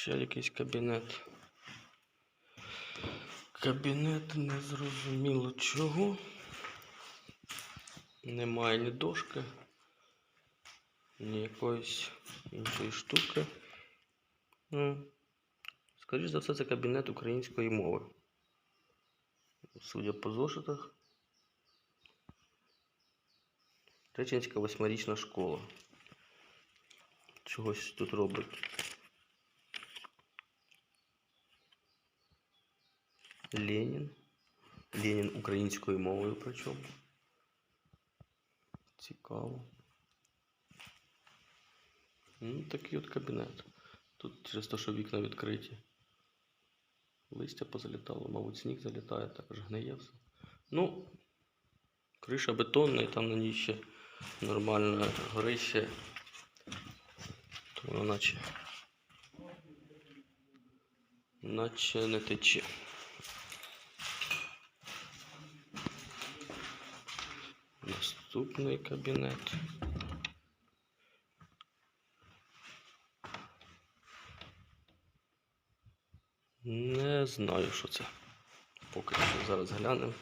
ще якийсь кабінет. Кабінет незрозуміло чого. Немає ні дошки, ні якоїсь іншої штуки. Ну, скоріш за все, це кабінет української мови. Судя по зошитах. Реченська восьмирічна школа. Чогось тут робить. Ленін. Ленін українською мовою причому. Цікаво. Ну, такий от кабінет. Тут через те, що вікна відкриті. Листя позалітало, мабуть, сніг залітає, також гниє все. Ну, криша бетонна, і там на ній ще нормальне горище. То воно наче. Наче не тече. Наступний кабінет. Не знаю, що це. Поки що зараз глянемо.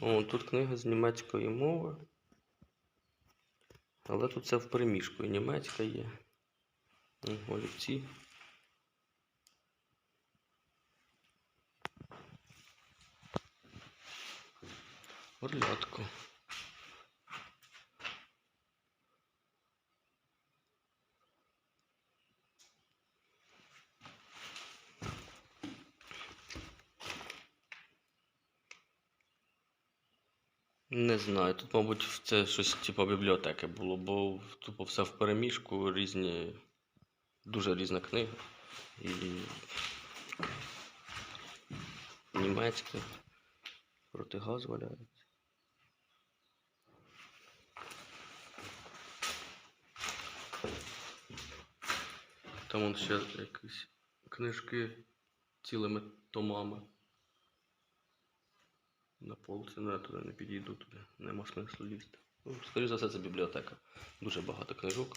О, тут книга з німецької мови. Але тут це в переміжку. І німецька є. Олівці. Орлятко. Не знаю, тут, мабуть, це щось типу бібліотеки було, бо тупо все в переміжку, різні, дуже різна книга. І німецька, протигаз валяється. Там он ще якісь книжки цілими томами. На полці, ну туди не підійду, туди нема смислу лізти. Ну, скоріше за все, це бібліотека. Дуже багато книжок.